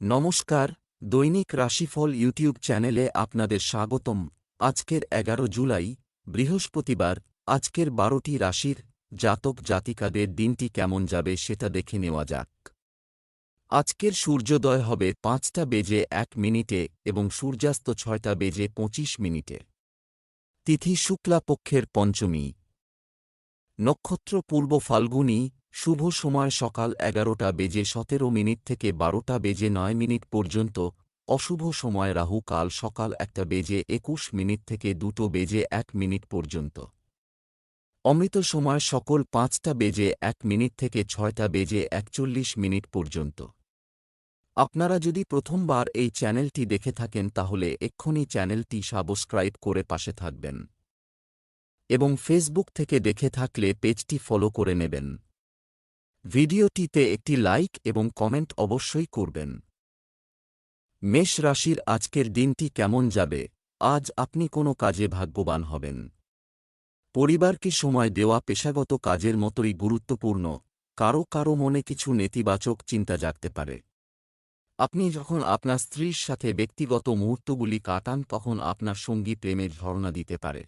নমস্কার, দৈনিক রাশিফল ইউটিউব চ্যানেলে আপনাদের স্বাগতম। আজকের এগারো জুলাই, বৃহস্পতিবার, আজকের বারোটি রাশির জাতক জাতিকাদের দিনটি কেমন যাবে সেটা দেখে নেওয়া যাক। আজকের সূর্যোদয় হবে পাঁচটা বেজে এক মিনিটে এবং সূর্যাস্ত ছয়টা বেজে পঁচিশ মিনিটে। তিথি শুক্লাপক্ষের পঞ্চমী। নক্ষত্র পূর্ব ফাল্গুনী শুভ সময় সকাল এগারোটা বেজে সতেরো মিনিট থেকে বারোটা বেজে নয় মিনিট পর্যন্ত, অশুভ সময় রাহু কাল সকাল একটা বেজে একুশ মিনিট থেকে দুটো বেজে এক মিনিট পর্যন্ত। অমৃত সময় সকল পাঁচটা বেজে এক মিনিট থেকে ছয়টা বেজে একচল্লিশ মিনিট পর্যন্ত। আপনারা যদি প্রথমবার এই চ্যানেলটি দেখে থাকেন তাহলে এক্ষুনি চ্যানেলটি সাবস্ক্রাইব করে পাশে থাকবেন। এবং ফেসবুক থেকে দেখে থাকলে পেজটি ফলো করে নেবেন। ভিডিওটিতে একটি লাইক এবং কমেন্ট অবশ্যই করবেন। মেষ রাশির আজকের দিনটি কেমন যাবে? আজ আপনি কোনো কাজে ভাগ্যবান হবেন। পরিবারকে সময় দেওয়া পেশাগত কাজের মতোই গুরুত্বপূর্ণ। কারও কারও মনে কিছু নেতিবাচক চিন্তা জাগতে পারে। আপনি যখন আপনার স্ত্রীর সাথে ব্যক্তিগত মুহূর্তগুলি কাটান, তখন আপনার সঙ্গী প্রেমের ঝর্ণা দিতে পারে।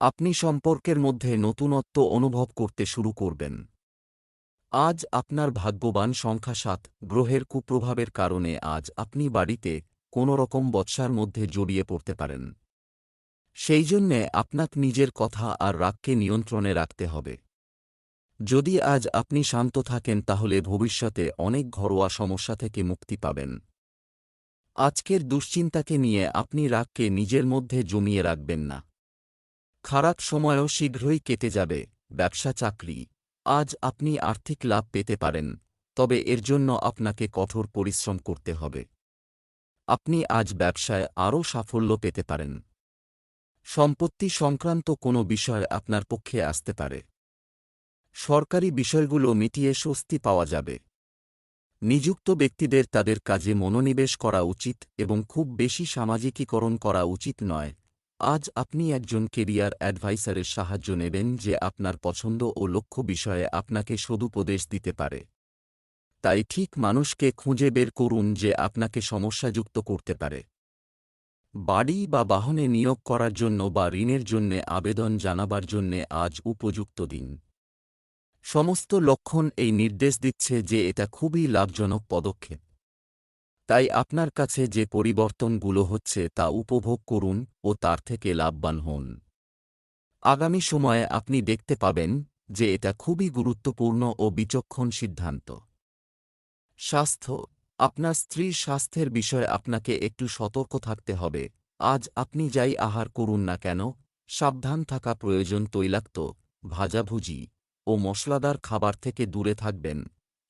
আপনি সম্পর্কের মধ্যে নতুনত্ব অনুভব করতে শুরু করবেন। আজ আপনার ভাগ্যবান সংখ্যা সাত, গ্রহের কুপ্রভাবের কারণে আজ আপনি বাড়িতে কোনো রকম বৎসার মধ্যে জড়িয়ে পড়তে পারেন। সেই জন্যে আপনাক নিজের কথা আর রাগকে নিয়ন্ত্রণে রাখতে হবে। যদি আজ আপনি শান্ত থাকেন, তাহলে ভবিষ্যতে অনেক ঘরোয়া সমস্যা থেকে মুক্তি পাবেন। আজকের দুশ্চিন্তাকে নিয়ে আপনি রাগকে নিজের মধ্যে জমিয়ে রাখবেন না। খারাপ সময়ও শীঘ্রই কেটে যাবে ব্যবসা চাকরি আজ আপনি আর্থিক লাভ পেতে পারেন, তবে এর জন্য আপনাকে কঠোর পরিশ্রম করতে হবে। আপনি আজ ব্যবসায় আরও সাফল্য পেতে পারেন। সম্পত্তি সংক্রান্ত কোনো বিষয় আপনার পক্ষে আসতে পারে। সরকারি বিষয়গুলো মিটিয়ে স্বস্তি পাওয়া যাবে। নিযুক্ত ব্যক্তিদের তাদের কাজে মনোনিবেশ করা উচিত এবং খুব বেশি সামাজিকীকরণ করা উচিত নয়। আজ আপনি একজন কেরিয়ার অ্যাডভাইসারের সাহায্য নেবেন যে আপনার পছন্দ ও লক্ষ্য বিষয়ে আপনাকে সদুপদেশ দিতে পারে। তাই ঠিক মানুষকে খুঁজে বের করুন যে আপনাকে সমস্যাযুক্ত করতে পারে। বাড়ি বা বাহনে নিয়োগ করার জন্য বা ঋণের জন্যে আবেদন জানাবার জন্যে আজ উপযুক্ত দিন। সমস্ত লক্ষণ এই নির্দেশ দিচ্ছে যে এটা খুবই লাভজনক পদক্ষেপ। তাই আপনার কাছে যে পরিবর্তনগুলো হচ্ছে তা উপভোগ করুন ও তার থেকে লাভবান হন। আগামী সময়ে আপনি দেখতে পাবেন যে এটা খুবই গুরুত্বপূর্ণ ও বিচক্ষণ সিদ্ধান্ত। স্বাস্থ্য, আপনার স্ত্রীর স্বাস্থ্যের বিষয়ে আপনাকে একটু সতর্ক থাকতে হবে। আজ আপনি যাই আহার করুন না কেন, সাবধান থাকা প্রয়োজন তৈলাক্ত, ভাজাভুজি ও মশলাদার খাবার থেকে দূরে থাকবেন,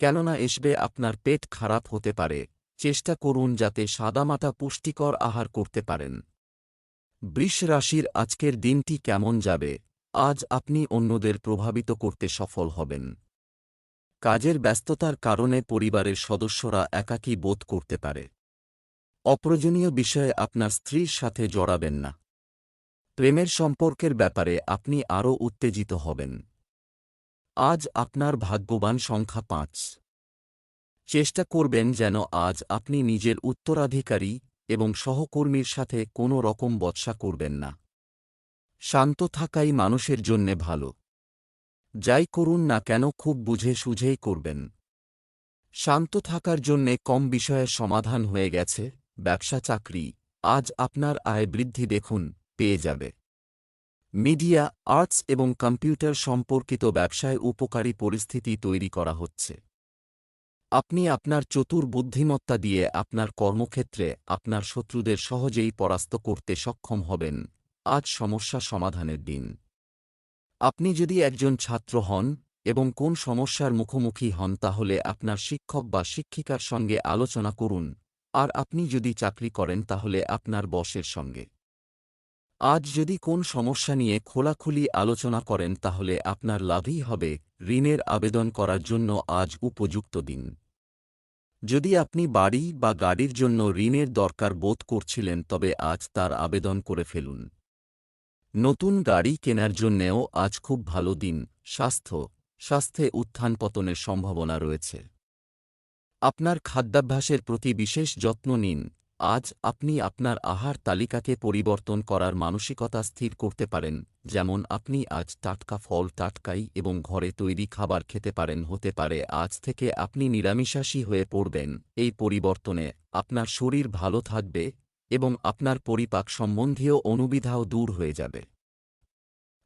কেননা এসবে আপনার পেট খারাপ হতে পারে। চেষ্টা করুন যাতে সাদামাটা পুষ্টিকর আহার করতে পারেন। বৃষ রাশির আজকের দিনটি কেমন যাবে? আজ আপনি অন্যদের প্রভাবিত করতে সফল হবেন। কাজের ব্যস্ততার কারণে পরিবারের সদস্যরা একাকী বোধ করতে পারে। অপ্রয়োজনীয় বিষয়ে আপনার স্ত্রীর সাথে জড়াবেন না। প্রেমের সম্পর্কের ব্যাপারে আপনি আরও উত্তেজিত হবেন। আজ আপনার ভাগ্যবান সংখ্যা পাঁচ। চেষ্টা করবেন যেন আজ আপনি নিজের উত্তরাধিকারী এবং সহকর্মীর সাথে কোনো রকম বৎসা করবেন না। শান্ত থাকাই মানুষের জন্যে ভালো। যাই করুন না কেন খুব বুঝে সুঝেই করবেন। শান্ত থাকার জন্যে কম বিষয়ের সমাধান হয়ে গেছে, ব্যবসা চাকরি, আজ আপনার আয় বৃদ্ধি দেখুন, পেয়ে যাবে। মিডিয়া, আর্টস এবং কম্পিউটার সম্পর্কিত ব্যবসায় উপকারী পরিস্থিতি তৈরি করা হচ্ছে। আপনি আপনার চতুর বুদ্ধিমত্তা দিয়ে আপনার কর্মক্ষেত্রে আপনার শত্রুদের সহজেই পরাস্ত করতে সক্ষম হবেন। আজ সমস্যা সমাধানের দিন। আপনি যদি একজন ছাত্র হন এবং কোন সমস্যার মুখোমুখি হন তাহলে আপনার শিক্ষক বা শিক্ষিকার সঙ্গে আলোচনা করুন। আর আপনি যদি চাকরি করেন তাহলে আপনার বসের সঙ্গে। আজ যদি কোন সমস্যা নিয়ে খোলাখুলি আলোচনা করেন তাহলে আপনার লাভই হবে ঋণের আবেদন করার জন্য আজ উপযুক্ত দিন। যদি আপনি বাড়ি বা গাড়ির জন্য ঋণের দরকার বোধ করছিলেন তবে আজ তার আবেদন করে ফেলুন। নতুন গাড়ি কেনার জন্যেও আজ খুব ভালো দিন, স্বাস্থ্য, স্বাস্থ্যে উত্থান পতনের সম্ভাবনা রয়েছে। আপনার খাদ্যাভ্যাসের প্রতি বিশেষ যত্ন নিন আজ আপনি আপনার আহার তালিকাকে পরিবর্তন করার মানসিকতা স্থির করতে পারেন, যেমন আপনি আজ টাটকা ফল টাটকাই এবং ঘরে তৈরি খাবার খেতে পারেন, হতে পারে আজ থেকে আপনি নিরামিষাশী হয়ে পড়বেন। এই পরিবর্তনে আপনার শরীর ভালো থাকবে এবং আপনার পরিপাক সম্বন্ধীয় অনুবিধাও দূর হয়ে যাবে।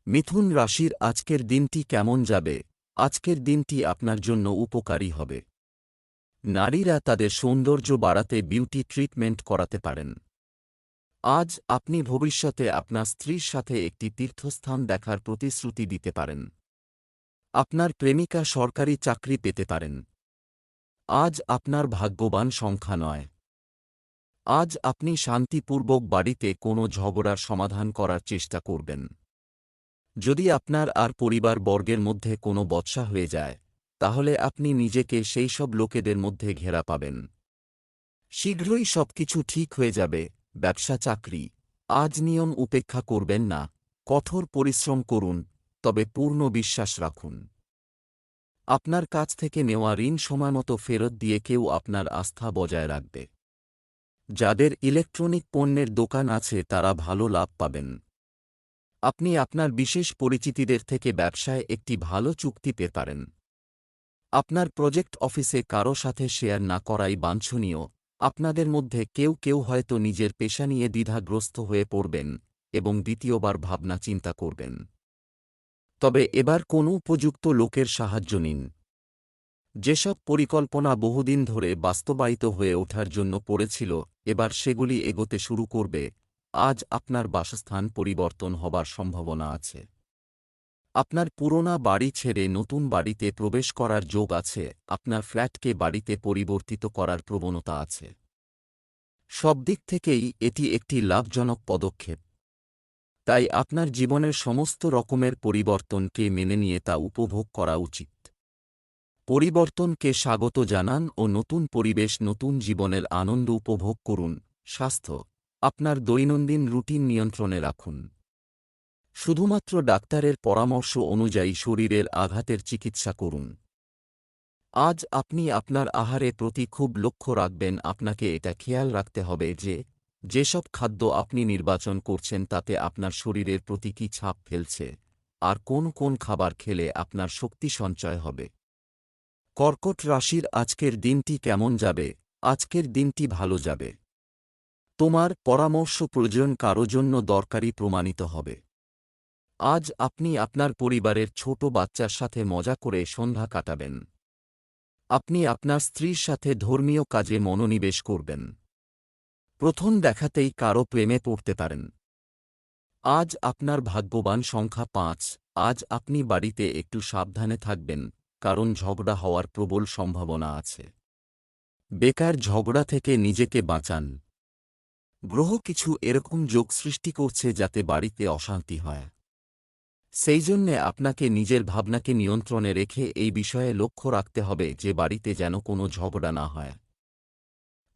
মিথুন রাশির আজকের দিনটি কেমন যাবে? আজকের দিনটি আপনার জন্য উপকারী হবে। নারীরা তাদের সৌন্দর্য বাড়াতে বিউটি ট্রিটমেন্ট করাতে পারেন। আজ আপনি ভবিষ্যতে আপনার স্ত্রীর সাথে একটি তীর্থস্থান দেখার প্রতিশ্রুতি দিতে পারেন। আপনার প্রেমিকা সরকারি চাকরি পেতে পারেন। আজ আপনার ভাগ্যবান সংখ্যা নয়। আজ আপনি শান্তিপূর্বক বাড়িতে কোনো ঝগড়ার সমাধান করার চেষ্টা করবেন। যদি আপনার আর পরিবার বর্গের মধ্যে কোনো বৎসা হয়ে যায় তাহলে আপনি নিজেকে সেই সব লোকেদের মধ্যে ঘেরা পাবেন। শীঘ্রই সবকিছু ঠিক হয়ে যাবে, ব্যবসা চাকরি। আজ নিয়ম উপেক্ষা করবেন না, কঠোর পরিশ্রম করুন, তবে পূর্ণ বিশ্বাস রাখুন। আপনার কাছ থেকে নেওয়া ঋণ সময়মতো ফেরত দিয়ে কেউ আপনার আস্থা বজায় রাখবে। যাদের ইলেকট্রনিক পণ্যের দোকান আছে তারা ভালো লাভ পাবেন। আপনি আপনার বিশেষ পরিচিতিদের থেকে ব্যবসায় একটি ভালো চুক্তি পেতে পারেন। আপনার প্রজেক্ট অফিসে কারও সাথে শেয়ার না করাই বাঞ্ছনীয়। আপনাদের মধ্যে কেউ কেউ হয়তো নিজের পেশা নিয়ে দ্বিধাগ্রস্ত হয়ে পড়বেন এবং দ্বিতীয়বার ভাবনা চিন্তা করবেন। তবে এবার কোনো উপযুক্ত লোকের সাহায্য নিন। যেসব পরিকল্পনা বহুদিন ধরে বাস্তবায়িত হয়ে ওঠার জন্য পড়েছিল, এবার সেগুলি এগোতে শুরু করবে। আজ আপনার বাসস্থান পরিবর্তন হবার সম্ভাবনা আছে। আপনার পুরোনা বাড়ি ছেড়ে নতুন বাড়িতে প্রবেশ করার যোগ আছে, আপনার ফ্ল্যাটকে বাড়িতে পরিবর্তিত করার প্রবণতা আছে। সব দিক থেকেই এটি একটি লাভজনক পদক্ষেপ। তাই আপনার জীবনের সমস্ত রকমের পরিবর্তনকে মেনে নিয়ে তা উপভোগ করা উচিত। পরিবর্তনকে স্বাগত জানান ও নতুন পরিবেশ, নতুন জীবনের আনন্দ উপভোগ করুন। স্বাস্থ্য, আপনার দৈনন্দিন রুটিন নিয়ন্ত্রণে রাখুন। শুধুমাত্র ডাক্তারের পরামর্শ অনুযায়ী শরীরের আঘাতের চিকিৎসা করুন। আজ আপনি আপনার আহারের প্রতি খুব লক্ষ্য রাখবেন, আপনাকে এটা খেয়াল রাখতে হবে যে, যেসব খাদ্য আপনি নির্বাচন করছেন তাতে আপনার শরীরের প্রতি কী ছাপ ফেলছে, আর কোন কোন খাবার খেলে আপনার শক্তি সঞ্চয় হবে। কর্কট রাশির আজকের দিনটি কেমন যাবে? আজকের দিনটি ভালো যাবে। তোমার পরামর্শ প্রয়োজন কারও জন্য দরকারি প্রমাণিত হবে। আজ আপনি আপনার পরিবারের ছোট বাচ্চার সাথে মজা করে সন্ধ্যা কাটাবেন। আপনি আপনার স্ত্রীর সাথে ধর্মীয় কাজে মনোনিবেশ করবেন। প্রথম দেখাতেই কারও প্রেমে পড়তে পারেন। আজ আপনার ভাগ্যবান সংখ্যা পাঁচ, আজ আপনি বাড়িতে একটু সাবধানে থাকবেন, কারণ ঝগড়া হওয়ার প্রবল সম্ভাবনা আছে। বেকার ঝগড়া থেকে নিজেকে বাঁচান। গ্রহ কিছু এরকম যোগ সৃষ্টি করছে যাতে বাড়িতে অশান্তি হয়। সেই জন্যে আপনাকে নিজের ভাবনাকে নিয়ন্ত্রণে রেখে এই বিষয়ে লক্ষ্য রাখতে হবে যে বাড়িতে যেন কোনো ঝগড়া না হয়।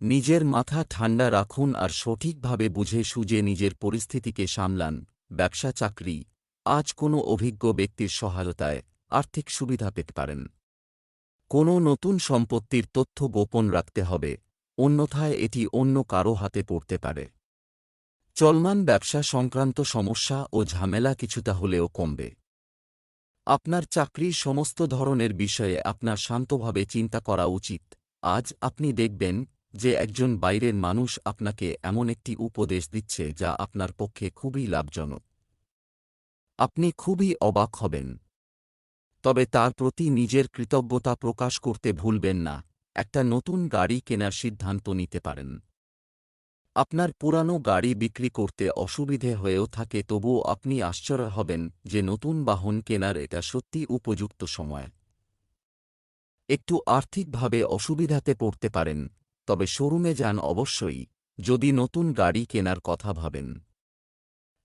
নিজের মাথা ঠান্ডা রাখুন আর সঠিকভাবে বুঝে সুঝে নিজের পরিস্থিতিকে সামলান। ব্যবসা, চাকরি, আজ কোনো অভিজ্ঞ ব্যক্তির সহায়তায় আর্থিক সুবিধা পেতে পারেন। কোনো নতুন সম্পত্তির তথ্য গোপন রাখতে হবে, অন্যথায় এটি অন্য কারও হাতে পড়তে পারে। চলমান ব্যবসা সংক্রান্ত সমস্যা ও ঝামেলা কিছুটা হলেও কমবে। আপনার চাকরির সমস্ত ধরনের বিষয়ে আপনার শান্তভাবে চিন্তা করা উচিত। আজ আপনি দেখবেন যে একজন বাইরের মানুষ আপনাকে এমন একটি উপদেশ দিচ্ছে যা আপনার পক্ষে খুবই লাভজনক। আপনি খুবই অবাক হবেন। তবে তার প্রতি নিজের কৃতজ্ঞতা প্রকাশ করতে ভুলবেন না। একটা নতুন গাড়ি কেনার সিদ্ধান্ত নিতে পারেন। আপনার পুরানো গাড়ি বিক্রি করতে অসুবিধে হয়েও থাকে তবুও আপনি আশ্চর্য হবেন যে নতুন বাহন কেনার এটা সত্যি উপযুক্ত সময়। একটু আর্থিকভাবে অসুবিধাতে পড়তে পারেন, তবে শোরুমে যান অবশ্যই, যদি নতুন গাড়ি কেনার কথা ভাবেন।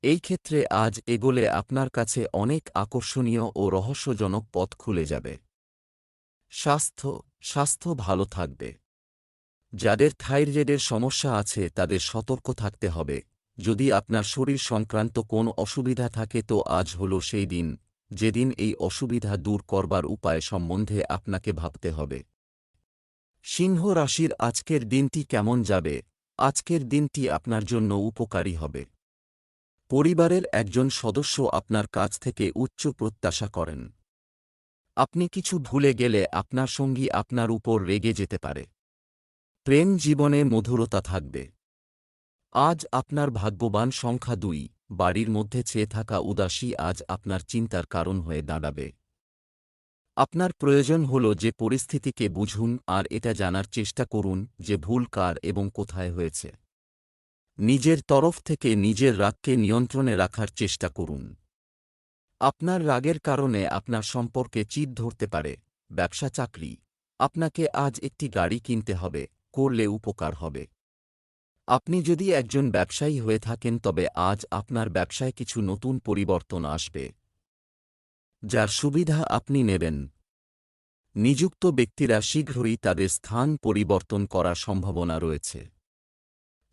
এই ক্ষেত্রে আজ এগোলে আপনার কাছে অনেক আকর্ষণীয় ও রহস্যজনক পথ খুলে যাবে। স্বাস্থ্য স্বাস্থ্য ভালো থাকবে। যাদের থাইরয়েডের সমস্যা আছে তাদের সতর্ক থাকতে হবে। যদি আপনার শরীর সংক্রান্ত কোন অসুবিধা থাকে তো আজ হল সেই দিন। যেদিন এই অসুবিধা দূর করবার উপায় সম্বন্ধে আপনাকে ভাবতে হবে। সিংহ রাশির আজকের দিনটি কেমন যাবে? আজকের দিনটি আপনার জন্য উপকারী হবে। পরিবারের একজন সদস্য আপনার কাছ থেকে উচ্চ প্রত্যাশা করেন। আপনি কিছু ভুলে গেলে আপনার সঙ্গী আপনার উপর রেগে যেতে পারে। প্রেম জীবনে মধুরতা থাকবে। আজ আপনার ভাগ্যবান সংখ্যা দুই, বাড়ির মধ্যে চেয়ে থাকা উদাসী আজ আপনার চিন্তার কারণ হয়ে দাঁড়াবে। আপনার প্রয়োজন হল যে পরিস্থিতিকে বুঝুন আর এটা জানার চেষ্টা করুন যে ভুল কার এবং কোথায় হয়েছে। নিজের তরফ থেকে নিজের রাগকে নিয়ন্ত্রণে রাখার চেষ্টা করুন। আপনার রাগের কারণে আপনার সম্পর্কে চিত ধরতে পারে। ব্যবসা চাকরি। আপনাকে আজ একটি গাড়ি কিনতে হবে। করলে উপকার হবে। আপনি যদি একজন ব্যবসায়ী হয়ে থাকেন, তবে আজ আপনার ব্যবসায় কিছু নতুন পরিবর্তন আসবে। যার সুবিধা আপনি নেবেন। নিযুক্ত ব্যক্তিরা শীঘ্রই তাদের স্থান পরিবর্তন করার সম্ভাবনা রয়েছে।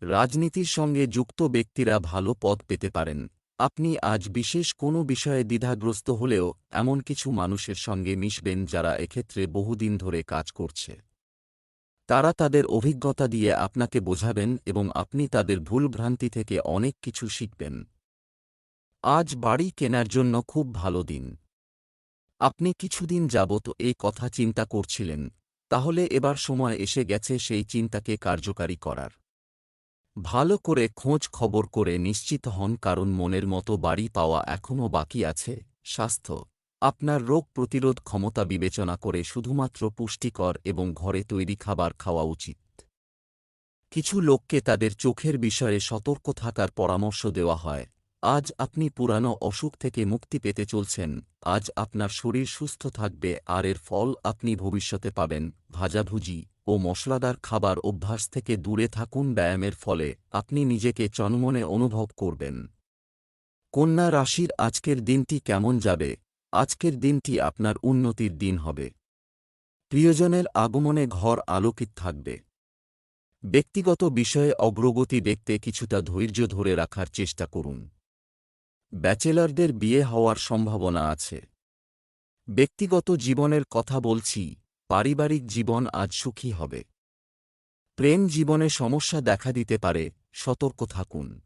রাজনীতির সঙ্গে যুক্ত ব্যক্তিরা ভালো পদ পেতে পারেন। আপনি আজ বিশেষ কোনো বিষয়ে দ্বিধাগ্রস্ত হলেও এমন কিছু মানুষের সঙ্গে মিশবেন, যারা এক্ষেত্রে বহুদিন ধরে কাজ করছে। তারা তাদের অভিজ্ঞতা দিয়ে আপনাকে বোঝাবেন এবং আপনি তাদের ভুলভ্রান্তি থেকে অনেক কিছু শিখবেন। আজ বাড়ি কেনার জন্য খুব ভালো দিন। আপনি কিছুদিন যাবত এই কথা চিন্তা করছিলেন, তাহলে এবার সময় এসে গেছে সেই চিন্তাকে কার্যকারী করার। ভালো করে খোঁজ খবর করে নিশ্চিত হন কারণ মনের মতো বাড়ি পাওয়া এখনও বাকি আছে, স্বাস্থ্য। আপনার রোগ প্রতিরোধ ক্ষমতা বিবেচনা করে শুধুমাত্র পুষ্টিকর এবং ঘরে তৈরি খাবার খাওয়া উচিত। কিছু লোককে তাদের চোখের বিষয়ে সতর্ক থাকার পরামর্শ দেওয়া হয়। আজ আপনি পুরানো অসুখ থেকে মুক্তি পেতে চলছেন। আজ আপনার শরীর সুস্থ থাকবে, আর এর ফল আপনি ভবিষ্যতে পাবেন। ভাজাভুজি ও মশলাদার খাবার অভ্যাস থেকে দূরে থাকুন ব্যায়ামের ফলে আপনি নিজেকে চনমনে অনুভব করবেন। কন্যা রাশির আজকের দিনটি কেমন যাবে? আজকের দিনটি আপনার উন্নতির দিন হবে। প্রিয়জনের আগমনে ঘর আলোকিত থাকবে। ব্যক্তিগত বিষয়ে অগ্রগতি দেখতে কিছুটা ধৈর্য ধরে রাখার চেষ্টা করুন। ব্যাচেলারদের বিয়ে হওয়ার সম্ভাবনা আছে। ব্যক্তিগত জীবনের কথা বলছি, পারিবারিক জীবন আজ সুখী হবে। প্রেম জীবনে সমস্যা দেখা দিতে পারে, সতর্ক থাকুন।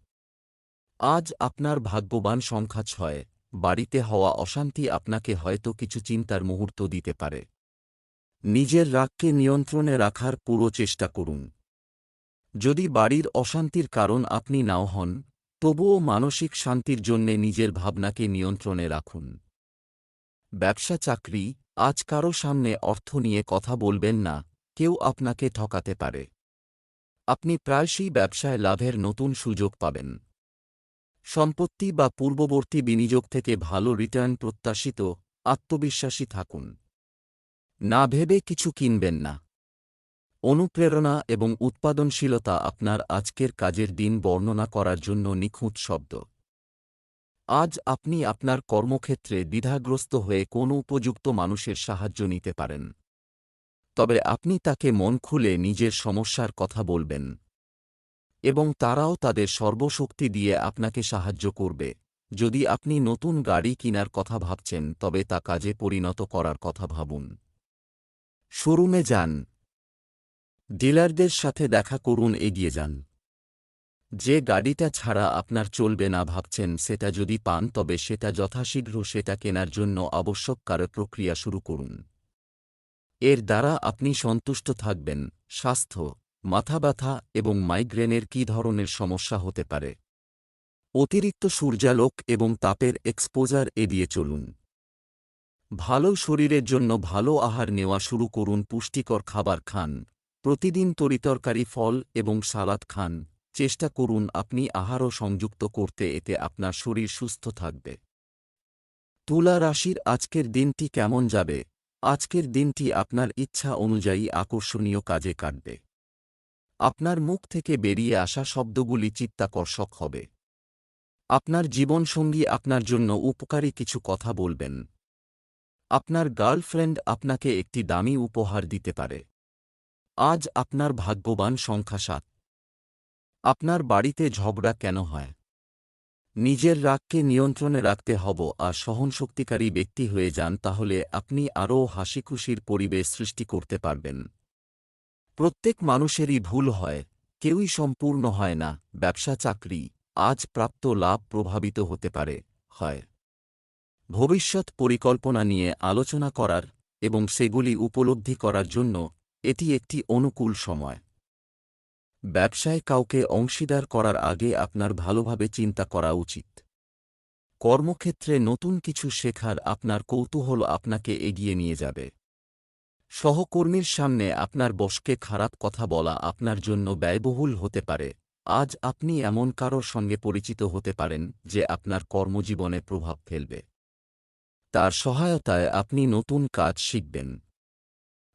আজ আপনার ভাগ্যবান সংখ্যা ছয়। বাড়িতে হওয়া অশান্তি আপনাকে হয়তো কিছু চিন্তার মুহূর্ত দিতে পারে। নিজের রাগকে নিয়ন্ত্রণে রাখার পুরো চেষ্টা করুন। যদি বাড়ির অশান্তির কারণ আপনি নাও হন, তবুও মানসিক শান্তির জন্যে নিজের ভাবনাকে নিয়ন্ত্রণে রাখুন। ব্যবসা চাকরি, আজ কারও সামনে অর্থ নিয়ে কথা বলবেন না, কেউ আপনাকে ঠকাতে পারে। আপনি প্রায়শই ব্যবসায় লাভের নতুন সুযোগ পাবেন। সম্পত্তি বা পূর্ববর্তী বিনিয়োগ থেকে ভালো রিটার্ন প্রত্যাশিত, আত্মবিশ্বাসী থাকুন। না ভেবে কিছু কিনবেন না। অনুপ্রেরণা এবং উৎপাদনশীলতা আপনার আজকের কাজের দিন বর্ণনা করার জন্য নিখুঁত শব্দ। আজ আপনি আপনার কর্মক্ষেত্রে দ্বিধাগ্রস্ত হয়ে কোনো উপযুক্ত মানুষের সাহায্য নিতে পারেন। তবে আপনি তাকে মন খুলে নিজের সমস্যার কথা বলবেন। এবং তারাও তাদের সর্বশক্তি দিয়ে আপনাকে সাহায্য করবে। যদি আপনি নতুন গাড়ি কিনার কথা ভাবছেন, তবে তা কাজে পরিণত করার কথা ভাবুন। শোরুমে যান। ডিলারদের সাথে দেখা করুন, এগিয়ে যান। যে গাড়িটা ছাড়া আপনার চলবে না ভাবছেন, সেটা যদি পান, তবে সেটা যথাশীঘ্র সেটা কেনার জন্য আবশ্যক কারও প্রক্রিয়া শুরু করুন। এর দ্বারা আপনি সন্তুষ্ট থাকবেন। স্বাস্থ্য মাথা ব্যথা এবং মাইগ্রেনের কী ধরনের সমস্যা হতে পারে? অতিরিক্ত সূর্যালোক এবং তাপের এক্সপোজার এড়িয়ে চলুন। ভালো শরীরের জন্য ভালো আহার নেওয়া শুরু করুন, পুষ্টিকর খাবার খান, প্রতিদিন তরিতরকারি ফল এবং সালাদ খান, চেষ্টা করুন আপনি আহারও সংযুক্ত করতে, এতে আপনার শরীর সুস্থ থাকবে। তুলা রাশির আজকের দিনটি কেমন যাবে? আজকের দিনটি আপনার ইচ্ছা অনুযায়ী আকর্ষণীয় কাজে কাটবে। আপনার মুখ থেকে বেরিয়ে আসা শব্দগুলি চিত্তাকর্ষক হবে। আপনার জীবনসঙ্গী আপনার জন্য উপকারী কিছু কথা বলবেন। আপনার গার্লফ্রেন্ড আপনাকে একটি দামি উপহার দিতে পারে। আজ আপনার ভাগ্যবান সংখ্যা সাত। আপনার বাড়িতে ঝগড়া কেন হয়? নিজের রাগকে নিয়ন্ত্রণে রাখতে হব আর সহনশক্তিকারী ব্যক্তি হয়ে যান তাহলে আপনি আরও হাসিখুশির পরিবেশ সৃষ্টি করতে পারবেন। প্রত্যেক মানুষেরই ভুল হয়, কেউই সম্পূর্ণ হয় না, ব্যবসা চাকরি, আজ প্রাপ্ত লাভ প্রভাবিত হতে পারে, হয়। ভবিষ্যৎ পরিকল্পনা নিয়ে আলোচনা করার এবং সেগুলি উপলব্ধি করার জন্য এটি একটি অনুকূল সময়। ব্যবসায় কাউকে অংশীদার করার আগে আপনার ভালোভাবে চিন্তা করা উচিত। কর্মক্ষেত্রে নতুন কিছু শেখার আপনার কৌতূহল আপনাকে এগিয়ে নিয়ে যাবে। সহকর্মীর সামনে আপনার বসকে খারাপ কথা বলা আপনার জন্য ব্যয়বহুল হতে পারে। আজ আপনি এমন কারোর সঙ্গে পরিচিত হতে পারেন যে আপনার কর্মজীবনে প্রভাব ফেলবে। তার সহায়তায় আপনি নতুন কাজ শিখবেন।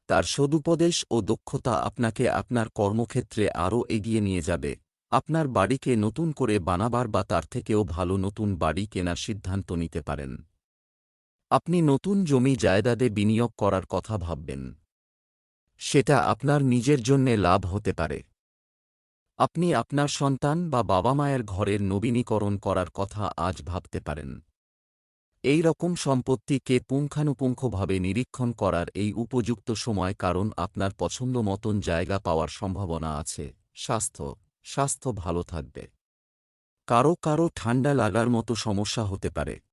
তার সদুপদেশ ও দক্ষতা আপনাকে আপনার কর্মক্ষেত্রে আরও এগিয়ে নিয়ে যাবে। আপনার বাড়িকে নতুন করে বানাবার বা তার থেকেও ভালো নতুন বাড়ি কেনার সিদ্ধান্ত নিতে পারেন। আপনি নতুন জমি জায়দাদে বিনিয়োগ করার কথা ভাববেন। সেটা আপনার নিজের জন্যে লাভ হতে পারে। আপনি আপনার সন্তান বা বাবা মায়ের ঘরের নবীনীকরণ করার কথা আজ ভাবতে পারেন। এই রকম সম্পত্তিকে পুঙ্খানুপুঙ্খভাবে নিরীক্ষণ করার এই উপযুক্ত সময় কারণ আপনার পছন্দ মতন জায়গা পাওয়ার সম্ভাবনা আছে। স্বাস্থ্য স্বাস্থ্য ভালো থাকবে। কারও কারও ঠান্ডা লাগার মতো সমস্যা হতে পারে।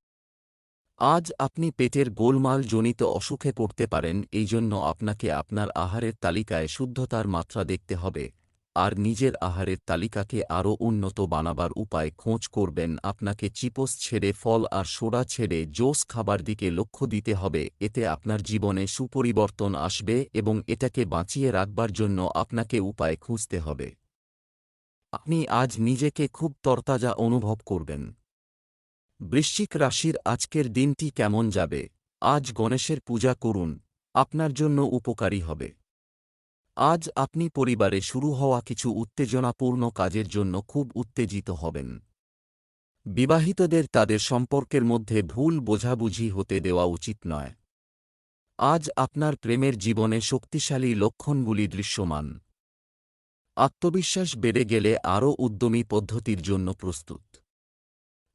আজ আপনি পেটের গোলমাল জনিত অসুখে পড়তে পারেন এই জন্য আপনাকে আপনার আহারের তালিকায় শুদ্ধতার মাত্রা দেখতে হবে, আর নিজের আহারের তালিকাকে আরও উন্নত বানাবার উপায় খোঁজ করবেন, আপনাকে চিপস ছেড়ে ফল আর সোডা ছেড়ে জোস খাবার দিকে লক্ষ্য দিতে হবে, এতে আপনার জীবনে সুপরিবর্তন আসবে এবং এটাকে বাঁচিয়ে রাখবার জন্য আপনাকে উপায় খুঁজতে হবে। আপনি আজ নিজেকে খুব তরতাজা অনুভব করবেন। বৃশ্চিক রাশির আজকের দিনটি কেমন যাবে? আজ গণেশের পূজা করুন। আপনার জন্য উপকারী হবে। আজ আপনি পরিবারে শুরু হওয়া কিছু উত্তেজনাপূর্ণ কাজের জন্য খুব উত্তেজিত হবেন। বিবাহিতদের তাদের সম্পর্কের মধ্যে ভুল বোঝাবুঝি হতে দেওয়া উচিত নয়। আজ আপনার প্রেমের জীবনে শক্তিশালী লক্ষণগুলি দৃশ্যমান। আত্মবিশ্বাস বেড়ে গেলে আরও উদ্যমী পদ্ধতির জন্য প্রস্তুত।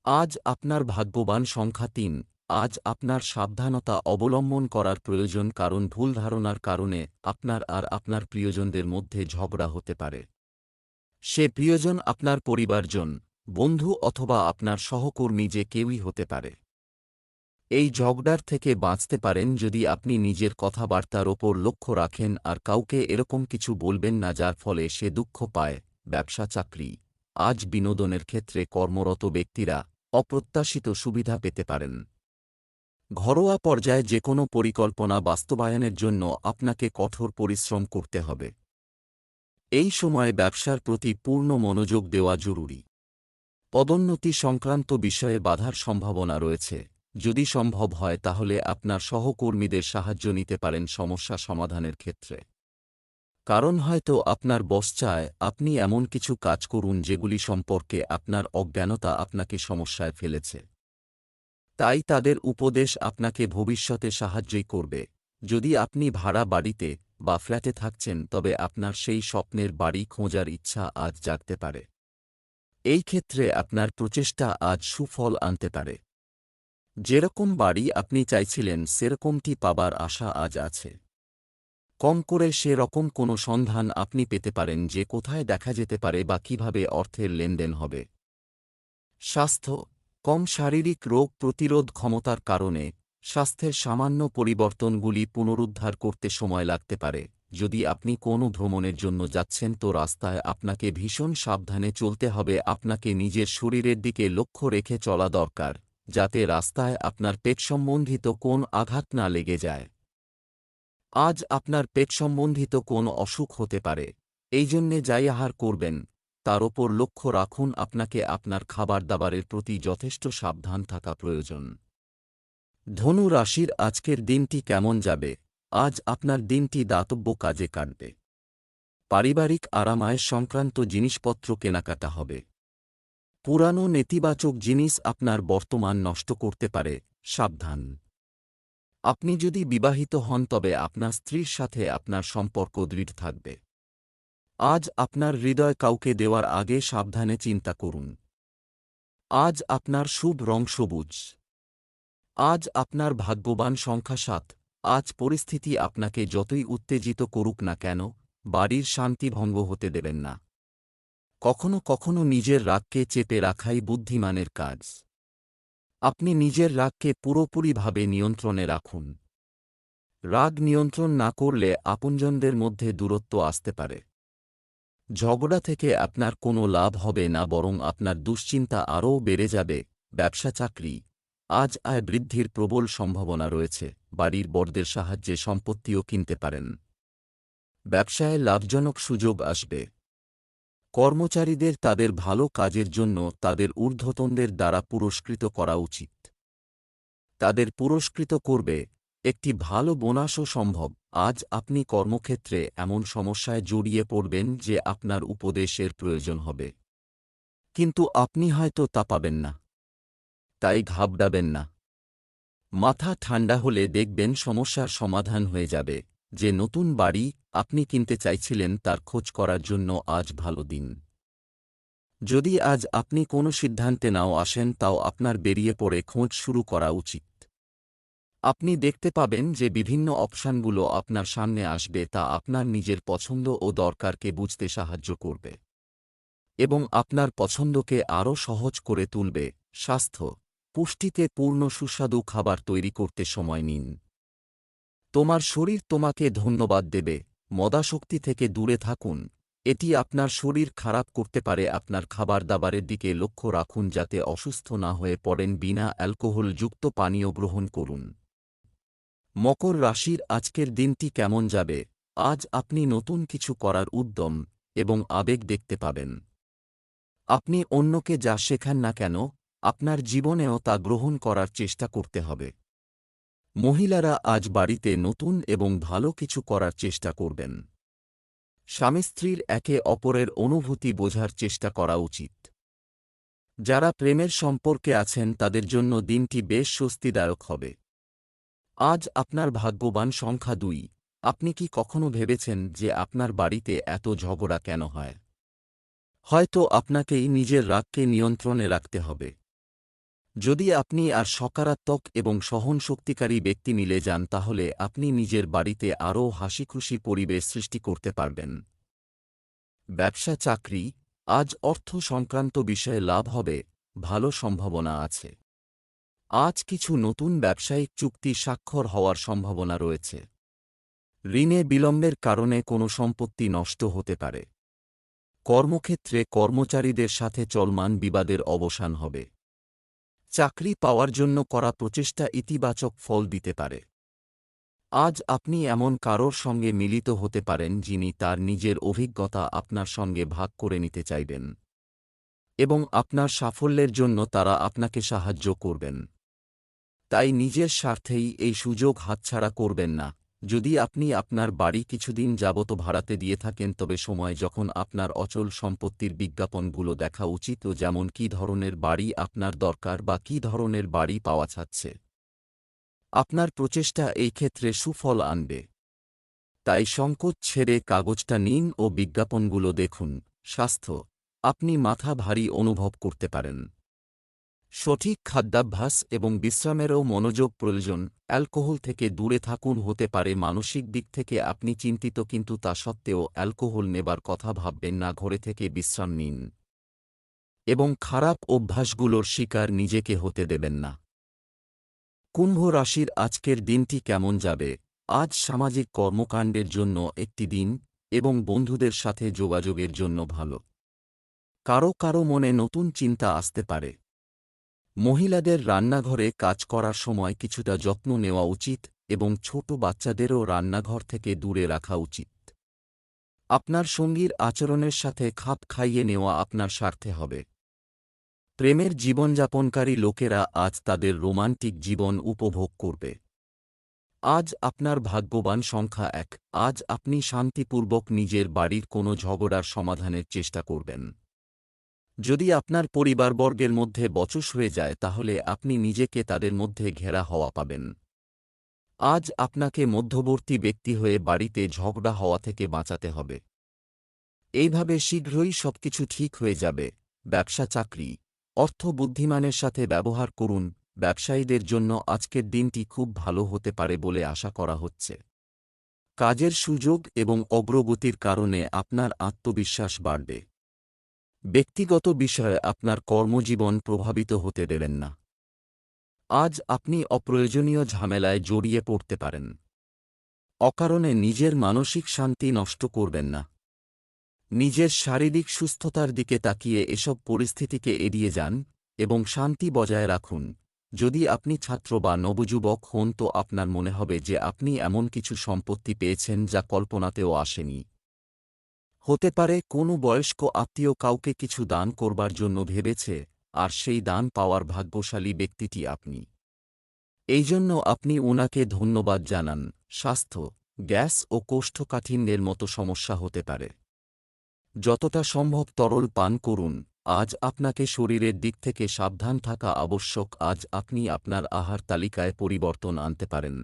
আজ আপনার ভাগ্যবান সংখ্যা তিন। আজ আপনার সাবধানতা অবলম্বন করার প্রয়োজন কারণ ভুল ধারণার কারণে আপনার আর আপনার প্রিয়জনদের মধ্যে ঝগড়া হতে পারে। সে প্রিয়জন আপনার পরিবারজন, বন্ধু অথবা আপনার সহকর্মী যে কেউই হতে পারে। এই ঝগড়ার থেকে বাঁচতে পারেন যদি আপনি নিজের কথাবার্তার ওপর লক্ষ্য রাখেন আর কাউকে এরকম কিছু বলবেন না যার ফলে সে দুঃখ পায়, ব্যবসা, চাকরি। আজ বিনোদনের ক্ষেত্রে কর্মরত ব্যক্তিরা অপ্রত্যাশিত সুবিধা পেতে পারেন। ঘরোয়া পর্যায়ে যে কোনো পরিকল্পনা বাস্তবায়নের জন্য আপনাকে কঠোর পরিশ্রম করতে হবে। এই সময়ে ব্যবসার প্রতি পূর্ণ মনোযোগ দেওয়া জরুরি। পদোন্নতি সংক্রান্ত বিষয়ে বাধার সম্ভাবনা রয়েছে। যদি সম্ভব হয় তাহলে আপনার সহকর্মীদের সাহায্য নিতে পারেন সমস্যা সমাধানের ক্ষেত্রে। কারণ হয়তো আপনার বস চায় আপনি এমন কিছু কাজ করুন যেগুলি সম্পর্কে আপনার অজ্ঞানতা আপনাকে সমস্যায় ফেলেছে। তাই তাদের উপদেশ আপনাকে ভবিষ্যতে সাহায্যই করবে। যদি আপনি ভাড়া বাড়িতে বা ফ্ল্যাটে থাকছেন, তবে আপনার সেই স্বপ্নের বাড়ি খোঁজার ইচ্ছা আজ জাগতে পারে। এই ক্ষেত্রে আপনার প্রচেষ্টা আজ সুফল আনতে পারে। যেরকম বাড়ি আপনি চাইছিলেন, সেরকমটি পাবার আশা আজ আছে। কম করে সেরকম কোনো সন্ধান আপনি পেতে পারেন যে কোথায় দেখা যেতে পারে বা কীভাবে অর্থের লেনদেন হবে। স্বাস্থ্য, কম শারীরিক রোগ প্রতিরোধ ক্ষমতার কারণে স্বাস্থ্যের সামান্য পরিবর্তনগুলি পুনরুদ্ধার করতে সময় লাগতে পারে। যদি আপনি কোনো ভ্রমণের জন্য যাচ্ছেন তো রাস্তায় আপনাকে ভীষণ সাবধানে চলতে হবে, আপনাকে নিজের শরীরের দিকে লক্ষ্য রেখে চলা দরকার, যাতে রাস্তায় আপনার পেট সম্বন্ধিত কোন আঘাত না লেগে যায়। আজ আপনার পেট সম্বন্ধিত কোন অসুখ হতে পারে। এই জন্যে যাই আহার করবেন। তার ওপর লক্ষ্য রাখুন আপনাকে আপনার খাবার দাবারের প্রতি যথেষ্ট সাবধান থাকা প্রয়োজন। ধনু রাশির আজকের দিনটি কেমন যাবে? আজ আপনার দিনটি দাতব্য কাজে কাটবে। পারিবারিক আরামায় সংক্রান্ত জিনিসপত্র কেনাকাটা হবে। পুরানো নেতিবাচক জিনিস আপনার বর্তমান নষ্ট করতে পারে। সাবধান। আপনি যদি বিবাহিত হন, তবে আপনার স্ত্রীর সাথে আপনার সম্পর্ক দৃঢ় থাকবে। আজ আপনার হৃদয় কাউকে দেওয়ার আগে সাবধানে চিন্তা করুন। আজ আপনার শুভ রং সবুজ। আজ আপনার ভাগ্যবান সংখ্যা সাত। আজ পরিস্থিতি আপনাকে যতই উত্তেজিত করুক না কেন, বাড়ির শান্তি ভঙ্গ হতে দেবেন না। কখনো কখনো নিজের রাগকে চেপে রাখাই বুদ্ধিমানের কাজ। আপনি নিজের রাগকে পুরোপুরিভাবে নিয়ন্ত্রণে রাখুন। রাগ নিয়ন্ত্রণ না করলে আপনজনদের মধ্যে দূরত্ব আসতে পারে। ঝগড়া থেকে আপনার কোনো লাভ হবে না, বরং আপনার দুশ্চিন্তা আরও বেড়ে যাবে। ব্যবসা চাকরি। আজ আয় বৃদ্ধির প্রবল সম্ভাবনা রয়েছে। বাড়ির বড়দের সাহায্যে সম্পত্তিও কিনতে পারেন। ব্যবসায় লাভজনক সুযোগ আসবে। কর্মচারীদের তাদের ভালো কাজের জন্য তাদের ঊর্ধ্বতনদের দ্বারা পুরস্কৃত করা উচিত। তাদের পুরস্কৃত করবে, একটি ভালো বোনাসও সম্ভব। আজ আপনি কর্মক্ষেত্রে এমন সমস্যায় জড়িয়ে পড়বেন যে আপনার উপদেশের প্রয়োজন হবে। কিন্তু আপনি হয়তো তা পাবেন না। তাই ঘাবড়াবেন না। মাথা ঠান্ডা হলে দেখবেন সমস্যার সমাধান হয়ে যাবে। যে নতুন বাড়ি আপনি কিনতে চাইছিলেন তার খোঁজ করার জন্য আজ ভালো দিন। যদি আজ আপনি কোনো সিদ্ধান্তে নাও আসেন তাও আপনার বেরিয়ে পড়ে খোঁজ শুরু করা উচিত। আপনি দেখতে পাবেন যে বিভিন্ন অপশানগুলো আপনার সামনে আসবে তা আপনার নিজের পছন্দ ও দরকারকে বুঝতে সাহায্য করবে। এবং আপনার পছন্দকে আরও সহজ করে তুলবে। স্বাস্থ্য। পুষ্টিতে পূর্ণ সুস্বাদু খাবার তৈরি করতে সময় নিন। তোমার শরীর তোমাকে ধন্যবাদ দেবে। মদাশক্তি থেকে দূরে থাকুন। এটি আপনার শরীর খারাপ করতে পারে। আপনার খাবার দাবারের দিকে লক্ষ্য রাখুন যাতে অসুস্থ না হয়ে পড়েন বিনা অ্যালকোহলযুক্ত পানীয় গ্রহণ করুন। মকর রাশির আজকের দিনটি কেমন যাবে? আজ আপনি নতুন কিছু করার উদ্যম এবং আবেগ দেখতে পাবেন। আপনি অন্যকে যা শেখান না কেন, আপনার জীবনেও তা গ্রহণ করার চেষ্টা করতে হবে। মহিলারা আজ বাড়িতে নতুন এবং ভালো কিছু করার চেষ্টা করবেন। স্বামী স্ত্রীর একে অপরের অনুভূতি বোঝার চেষ্টা করা উচিত। যারা প্রেমের সম্পর্কে আছেন, তাদের জন্য দিনটি বেশ স্বস্তিদায়ক হবে। আজ আপনার ভাগ্যবান সংখ্যা দুই। আপনি কি কখনো ভেবেছেন যে আপনার বাড়িতে এত ঝগড়া কেন হয়? হয়তো আপনাকেই নিজের রাগকে নিয়ন্ত্রণে রাখতে হবে। যদি আপনি আর সকারাত্মক এবং সহনশক্তিকারী ব্যক্তি মিলে যান তাহলে আপনি নিজের বাড়িতে আরও হাসিখুশি পরিবেশ সৃষ্টি করতে পারবেন। ব্যবসা চাকরি, আজ অর্থ সংক্রান্ত বিষয়ে লাভ হবে, ভালো সম্ভাবনা আছে। আজ কিছু নতুন ব্যবসায়িক চুক্তি স্বাক্ষর হওয়ার সম্ভাবনা রয়েছে। ঋণে বিলম্বের কারণে কোনো সম্পত্তি নষ্ট হতে পারে। কর্মক্ষেত্রে কর্মচারীদের সাথে চলমান বিবাদের অবসান হবে। চাকরি পাওয়ার জন্য করা প্রচেষ্টা ইতিবাচক ফল দিতে পারে। আজ আপনি এমন কারোর সঙ্গে মিলিত হতে পারেন যিনি তার নিজের অভিজ্ঞতা আপনার সঙ্গে ভাগ করে নিতে চাইবেন এবং আপনার সাফল্যের জন্য তারা আপনাকে সাহায্য করবেন। তাই নিজের স্বার্থেই এই সুযোগ হাতছাড়া করবেন না। যদি আপনি আপনার বাড়ি কিছুদিন যাবত ভাড়াতে দিয়ে থাকেন, তবে সময় যখন আপনার অচল সম্পত্তির বিজ্ঞাপনগুলো দেখা উচিত যেমন কী ধরনের বাড়ি আপনার দরকার বা কী ধরনের বাড়ি পাওয়া যাচ্ছে। আপনার প্রচেষ্টা এই ক্ষেত্রে সুফল আনবে। তাই সংকোচ ছেড়ে কাগজটা নিন ও বিজ্ঞাপনগুলো দেখুন। স্বাস্থ্য, আপনি মাথা ভারী অনুভব করতে পারেন। সঠিক খাদ্যাভ্যাস এবং বিশ্রামেরও মনোযোগ প্রয়োজন, অ্যালকোহল থেকে দূরে থাকুন হতে পারে মানসিক দিক থেকে আপনি চিন্তিত কিন্তু তা সত্ত্বেও অ্যালকোহল নেবার কথা ভাববেন না, ঘরে থেকে বিশ্রাম নিন। এবং খারাপ অভ্যাসগুলোর শিকার নিজেকে হতে দেবেন না। কুম্ভ রাশির আজকের দিনটি কেমন যাবে? আজ সামাজিক কর্মকাণ্ডের জন্য একটি দিন এবং বন্ধুদের সাথে যোগাযোগের জন্য ভালো। কারও কারও মনে নতুন চিন্তা আসতে পারে। মহিলাদের রান্নাঘরে কাজ করার সময় কিছুটা যত্ন নেওয়া উচিত এবং ছোট বাচ্চাদেরও রান্নাঘর থেকে দূরে রাখা উচিত। আপনার সঙ্গীর আচরণের সাথে খাপ খাইয়ে নেওয়া আপনার স্বার্থে হবে। প্রেমের জীবনযাপনকারী লোকেরা আজ তাদের রোমান্টিক জীবন উপভোগ করবে। আজ আপনার ভাগ্যবান সংখ্যা এক। আজ আপনি শান্তিপূর্বক নিজের বাড়ির কোনো ঝগড়ার সমাধানের চেষ্টা করবেন। যদি আপনার পরিবারবর্গের মধ্যে বচস হয়ে যায় তাহলে আপনি নিজেকে তাদের মধ্যে ঘেরা হওয়া পাবেন। আজ আপনাকে মধ্যবর্তী ব্যক্তি হয়ে বাড়িতে ঝগড়া হওয়া থেকে বাঁচাতে হবে। এইভাবে শীঘ্রই সবকিছু ঠিক হয়ে যাবে। ব্যবসা চাকরি। অর্থ বুদ্ধিমানের সাথে ব্যবহার করুন। ব্যবসায়ীদের জন্য আজকের দিনটি খুব ভালো হতে পারে বলে আশা করা হচ্ছে। কাজের সুযোগ এবং অগ্রগতির কারণে আপনার আত্মবিশ্বাস বাড়বে। ব্যক্তিগত বিষয়ে আপনার কর্মজীবন প্রভাবিত হতে দেবেন না। আজ আপনি অপ্রয়োজনীয় ঝামেলায় জড়িয়ে পড়তে পারেন। অকারণে নিজের মানসিক শান্তি নষ্ট করবেন না। নিজের শারীরিক সুস্থতার দিকে তাকিয়ে এসব পরিস্থিতিকে এড়িয়ে যান এবং শান্তি বজায় রাখুন। যদি আপনি ছাত্র বা নবযুবক হন তো আপনার মনে হবে যে আপনি এমন কিছু সম্পত্তি পেয়েছেন যা কল্পনাতেও আসেনি। হতে পারে কোনো বয়স্ক আত্মীয় কাউকে কিছু দান করবার জন্য ভেবেছে, আর সেই দান পাওয়ার ভাগ্যশালী ব্যক্তিটি আপনি। এই জন্য আপনি ওনাকে ধন্যবাদ জানান, স্বাস্থ্য, গ্যাস ও কোষ্ঠকাঠিন্যের মতো সমস্যা হতে পারে। যতটা সম্ভব তরল পান করুন, আজ আপনাকে শরীরের দিক থেকে সাবধান থাকা আবশ্যক, আজ আপনি আপনার আহার তালিকায় পরিবর্তন আনতে পারেন।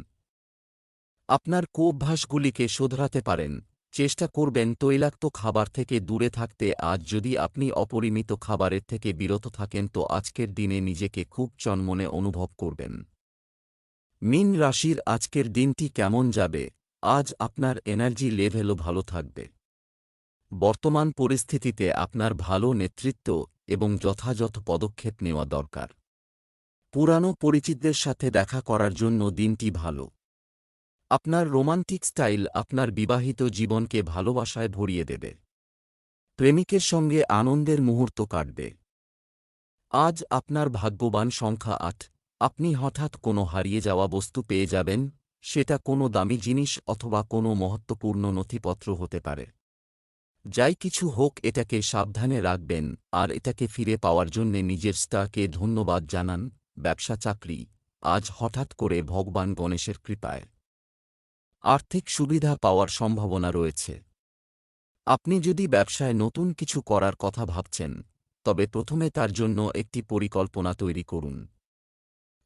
আপনার কোভ্যাসগুলিকে শোধরাতে পারেন চেষ্টা করবেন তৈলাক্ত খাবার থেকে দূরে থাকতে। আজ যদি আপনি অপরিমিত খাবারের থেকে বিরত থাকেন, তো আজকের দিনে নিজেকে খুব চনমনে অনুভব করবেন। মিন রাশির আজকের দিনটি কেমন যাবে? আজ আপনার এনার্জি লেভেলও ভালো থাকবে। বর্তমান পরিস্থিতিতে আপনার ভালো নেতৃত্ব এবং যথাযথ পদক্ষেপ নেওয়া দরকার। পুরানো পরিচিতদের সাথে দেখা করার জন্য দিনটি ভালো। আপনার রোমান্টিক স্টাইল আপনার বিবাহিত জীবনকে ভালোবাসায় ভরিয়ে দেবে। প্রেমিকের সঙ্গে আনন্দের মুহূর্ত কাটবে। আজ আপনার ভাগ্যবান সংখ্যা আট। আপনি হঠাৎ কোনো হারিয়ে যাওয়া বস্তু পেয়ে যাবেন, সেটা কোনো দামি জিনিস অথবা কোনো মহত্বপূর্ণ নথিপত্র হতে পারে। যাই কিছু হোক, এটাকে সাবধানে রাখবেন আর এটাকে ফিরে পাওয়ার জন্যে নিজের স্টারকে ধন্যবাদ জানান, ব্যবসা চাকরি। আজ হঠাৎ করে ভগবান গণেশের কৃপায়। আর্থিক সুবিধা পাওয়ার সম্ভাবনা রয়েছে। আপনি যদি ব্যবসায় নতুন কিছু করার কথা ভাবছেন, তবে প্রথমে তার জন্য একটি পরিকল্পনা তৈরি করুন।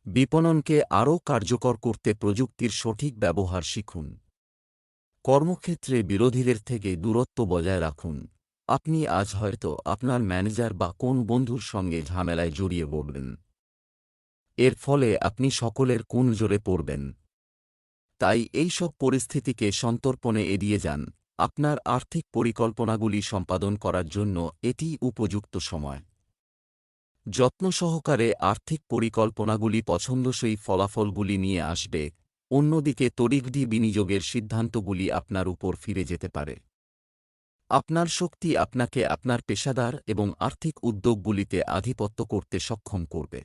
বিপণনকে আরও কার্যকর করতে প্রযুক্তির সঠিক ব্যবহার শিখুন। কর্মক্ষেত্রে বিরোধীদের থেকে দূরত্ব বজায় রাখুন। আপনি আজ হয়তো আপনার ম্যানেজার বা কোন বন্ধুর সঙ্গে ঝামেলায় জড়িয়ে পড়বেন। এর ফলে আপনি সকলের কোন জোরে পড়বেন? তাই এই সব পরিস্থিতিকে সন্তর্পণে এড়িয়ে যান। আপনার আর্থিক পরিকল্পনাগুলি সম্পাদন করার জন্য এটি উপযুক্ত সময়। যত্ন সহকারে আর্থিক পরিকল্পনাগুলি পছন্দসই ফলাফলগুলি নিয়ে আসবে, অন্যদিকে তড়িঘড়ি বিনিয়োগের সিদ্ধান্তগুলি আপনার উপর ফিরে যেতে পারে। আপনার শক্তি আপনাকে আপনার পেশাদার এবং আর্থিক উদ্যোগগুলিতে আধিপত্য করতে সক্ষম করবে।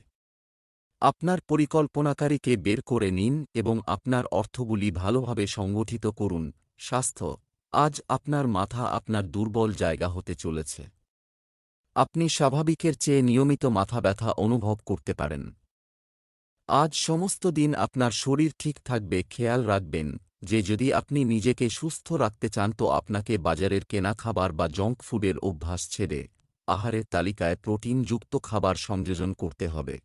আপনার পরিকল্পনাকারীকে বের করে নিন এবং আপনার অর্থগুলি ভালোভাবে সংগঠিত করুন। স্বাস্থ্য, আজ আপনার মাথা আপনার দুর্বল জায়গা হতে চলেছে। আপনি স্বাভাবিকের চেয়ে নিয়মিত মাথা ব্যথা অনুভব করতে পারেন। আজ সমস্ত দিন আপনার শরীর ঠিক থাকবে, খেয়াল রাখবেন যে যদি আপনি নিজেকে সুস্থ রাখতে চান তো আপনাকে বাজারের কেনা খাবার বা জঙ্ক ফুডের অভ্যাস ছেড়ে আহারের তালিকায় প্রোটিনযুক্ত খাবার সংযোজন করতে হবে।